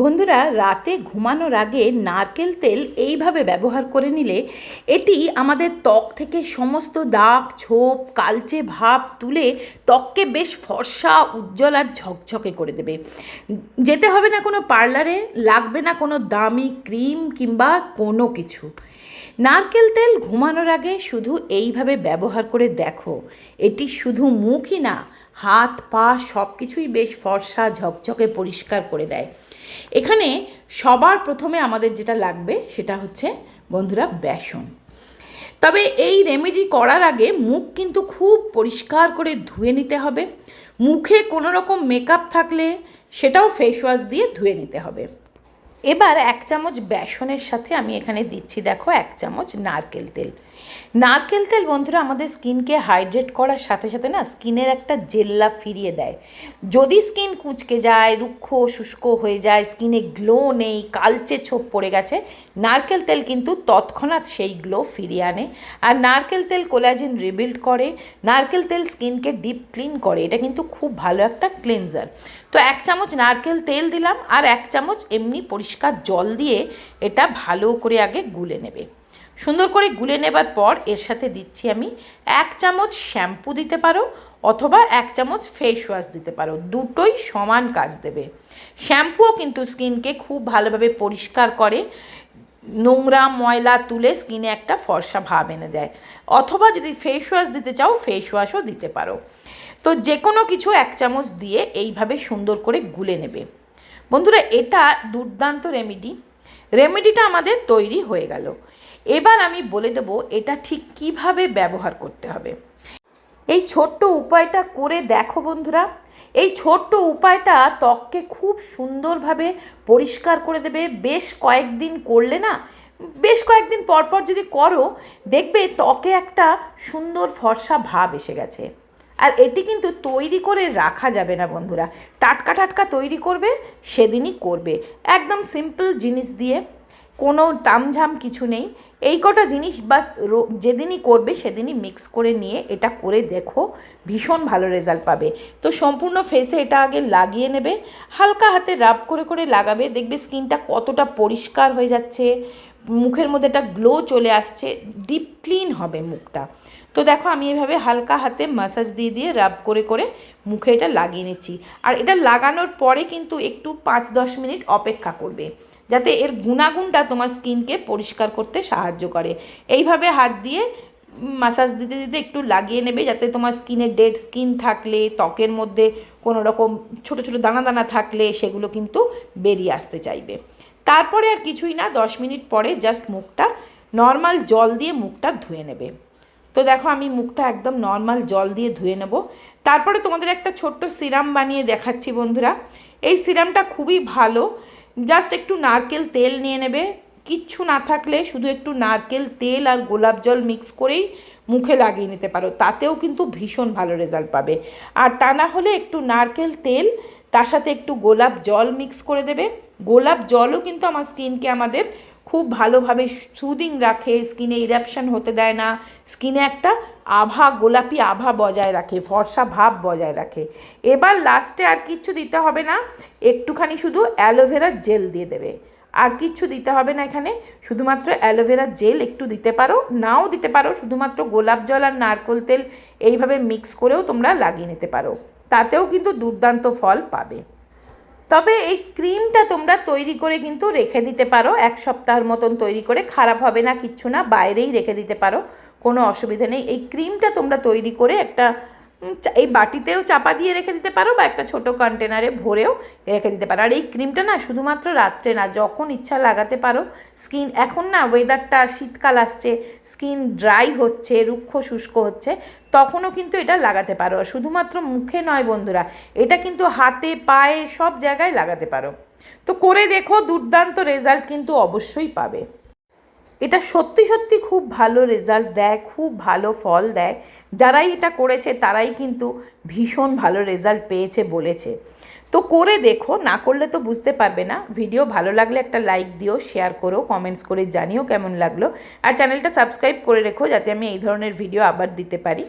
বন্ধুরা, রাতে ঘুমানোর আগে নারকেল তেল এইভাবে ব্যবহার করে নিলে এটি আমাদের ত্বক থেকে সমস্ত দাগ, ছোপ, কালচে ভাব তুলে ত্বককে বেশ ফর্সা, উজ্জ্বল আর ঝকঝকে করে দেবে। যেতে হবে না কোনো পার্লারে, লাগবে না কোনো দামি ক্রিম কিংবা কোনো কিছু। নারকেল তেল ঘুমানোর আগে শুধু এইভাবে ব্যবহার করে দেখো। এটি শুধু মুখই না, হাত, পা সব কিছুই বেশ ফর্সা, ঝকঝকে পরিষ্কার করে দেয়। এখানে সবার প্রথমে আমাদের যেটা লাগবে সেটা হচ্ছে, বন্ধুরা, বেসন। তবে এই রেমেডি করার আগে মুখ কিন্তু খুব পরিষ্কার করে ধুয়ে নিতে হবে। মুখে কোনো রকম মেকআপ থাকলে সেটাও ফেস ওয়াশ দিয়ে ধুয়ে নিতে হবে। এবার এক চামচ বেসনের সাথে আমি এখানে দিচ্ছি, দেখো, এক চামচ নারকেল তেল। নারকেল তেল বন্ধুরা আমাদের স্কিনকে হাইড্রেট করার সাথে সাথে না স্কিনের একটা জেল্লা ফিরিয়ে দেয়। যদি স্কিন কুঁচকে যায়, রুক্ষ, শুষ্ক হয়ে যায়, স্কিনে গ্লো নেই, কালচে ছোপ পড়ে গেছে, নারকেল তেল কিন্তু তৎক্ষণাৎ সেই গ্লো ফিরিয়ে আনে। আর নারকেল তেল কোলাজেন রিবিল্ড করে, নারকেল তেল স্কিনকে ডিপ ক্লিন করে, এটা কিন্তু খুব ভালো একটা ক্লিনজার। তো এক চামচ নারকেল তেল দিলাম, আর এক চামচ এমনি পরিষ্কার জল দিয়ে এটা ভালো করে আগে গুলে নেবে। সুন্দর করে গুলে নেবার পর এর সাথে দিচ্ছি আমি এক চামচ শ্যাম্পু দিতে পারো অথবা এক চামচ ফেস ওয়াশ দিতে পারো, দুটোই সমান কাজ দেবে। শ্যাম্পুও কিন্তু স্কিনকে খুব ভালোভাবে পরিষ্কার করে, নোংরা ময়লা তুলে স্কিনে একটা ফর্সা ভাব এনে দেয়। অথবা যদি ফেস ওয়াশ দিতে চাও ফেস ওয়াশও দিতে পারো। তো যে কোনো কিছু এক চামচ দিয়ে এইভাবে সুন্দর করে গুলে নেবে। বন্ধুরা, এটা দুর্দান্ত রেমেডি রেমেডিটা আমাদের তৈরি হয়ে গেল। এবার আমি বলে দেব এটা ঠিক কীভাবে ব্যবহার করতে হবে। এই ছোট্ট উপায়টা করে দেখো বন্ধুরা, এই ছোট্ট উপায়টা ত্বককে খুব সুন্দরভাবে পরিষ্কার করে দেবে। বেশ কয়েকদিন করলে না, বেশ কয়েকদিন পর পর যদি করো, দেখবে ত্বকে একটা সুন্দর ফর্সা ভাব এসে গেছে। আর এটি কিন্তু তৈরি করে রাখা যাবে না, বন্ধুরা। টাটকা টাটকা তৈরি করবে, সেদিনই করবে। একদম সিম্পল জিনিস দিয়ে, কোনো তামঝাম কিছু নেই। এই কটা জিনিস বাস যেদিনই করবে, সেদিনই মিক্স করে নিয়ে এটা করে দেখো, ভীষণ ভালো রেজাল্ট পাবে। তো সম্পূর্ণ ফেসে এটা আগে লাগিয়ে নেবে, হালকা হাতে রাব করে করে লাগাবে। দেখবে স্কিনটা কতটা পরিষ্কার হয়ে যাচ্ছে মুখের মধ্যে একটা গ্লো চলে আসছে ডিপ ক্লিন হবে মুখটা। তো দেখো, আমি এভাবে হালকা হাতে মাসাজ দিয়ে দিয়ে রাব করে করে মুখে এটা লাগিয়ে নিচ্ছি। আর এটা লাগানোর পরে কিন্তু একটু পাঁচ দশ মিনিট অপেক্ষা করবে, যাতে এর গুণাগুণটা তোমার স্কিনকে পরিষ্কার করতে সাহায্য করে। এইভাবে হাত দিয়ে মাসাজ দিতে দিতে একটু লাগিয়ে নেবে, যাতে তোমার স্কিনে ডেড স্কিন থাকলে, ত্বকের মধ্যে কোনো রকম ছোট ছোট দানা দানা থাকলে সেগুলো কিন্তু বেরিয়ে আসতে চাইবে। তারপরে আর কিছুই না, দশ মিনিট পরে জাস্ট মুখটা নর্মাল জল দিয়ে মুখটা ধুয়ে নেবে। তো দেখো আমি মুখটা একদম নর্মাল জল দিয়ে ধুয়ে নেব। তারপরে তোমাদের একটা ছোট্ট সিরাম বানিয়ে দেখাচ্ছি বন্ধুরা। এই সিরামটা খুবই ভালো জাস্ট একটু নারকেল তেল নিয়ে নেবে। কিচ্ছু না থাকলে শুধু একটু নারকেল তেল আর গোলাপ জল মিক্স করেই মুখে লাগিয়ে নিতে পারো। তাতেও কিন্তু ভীষণ ভালো রেজাল্ট পাবে। আর তা না হলে একটু নারকেল তেল, তার সাথে একটু গোলাপ জল মিক্স করে দেবে। গোলাপ জলও কিন্তু আমার স্কিনকে আমাদের খুব ভালোভাবে সুদিং রাখে, স্কিনে ইরাপশান হতে দেয় না। স্কিনে একটা আভা, গোলাপি আভা বজায় রাখে, ফর্সা ভাব বজায় রাখে। এবার লাস্টে আর কিচ্ছু দিতে হবে না, একটুখানি শুধু অ্যালোভেরা জেল দিয়ে দেবে। আর কিচ্ছু দিতে হবে না এখানে, শুধুমাত্র অ্যালোভেরা জেল একটু দিতে পারো, নাও দিতে পারো, শুধুমাত্র গোলাপ জল আর নারকোল তেল এইভাবে মিক্স করেও তোমরা লাগিয়ে নিতে পারো। তাতেও কিন্তু দুর্দান্ত ফল পাবে। তবে এই ক্রিমটা তোমরা তৈরি করে কিন্তু রেখে দিতে পারো। এক সপ্তাহের মতন তৈরি করে। খারাপ হবে না, কিচ্ছু না, বাইরেই রেখে দিতে পারো। কোনো অসুবিধা নেই। এই ক্রিমটা তোমরা তৈরি করে একটা এই বাটিতেও চাপা দিয়ে রেখে দিতে পারো বা একটা ছোট কন্টেনারে ভরেও রেখে দিতে পারো। আর এই ক্রিমটা না শুধুমাত্র রাত্রে না, যখন ইচ্ছা লাগাতে পারো স্কিন এখন না ওয়েদারটা শীতকাল আসছে স্কিন ড্রাই হচ্ছে, রুক্ষ শুষ্ক হচ্ছে, তখনও কিন্তু এটা লাগাতে পারো। আর শুধুমাত্র মুখে নয় বন্ধুরা, এটা কিন্তু হাতে, পায়ে সব জায়গায় লাগাতে পারো। তো করে দেখো, দুর্দান্ত রেজাল্ট কিন্তু অবশ্যই পাবে। এটা সত্যি সত্যি খুব ভালো রেজাল্ট দেয়, খুব ভালো ফল দেয়। যারাই এটা করেছে, তারাই কিন্তু ভীষণ ভালো রেজাল্ট পেয়েছে বলেছে। তো করে দেখো, না করলে তো বুঝতে পারবে না। ভিডিও ভালো লাগলে একটা লাইক দিও শেয়ার করো কমেন্টস করে জানিও কেমন লাগল। আর চ্যানেলটা সাবস্ক্রাইব করে রেখো, যাতে আমি এই ধরনের ভিডিও আবার দিতে পারি।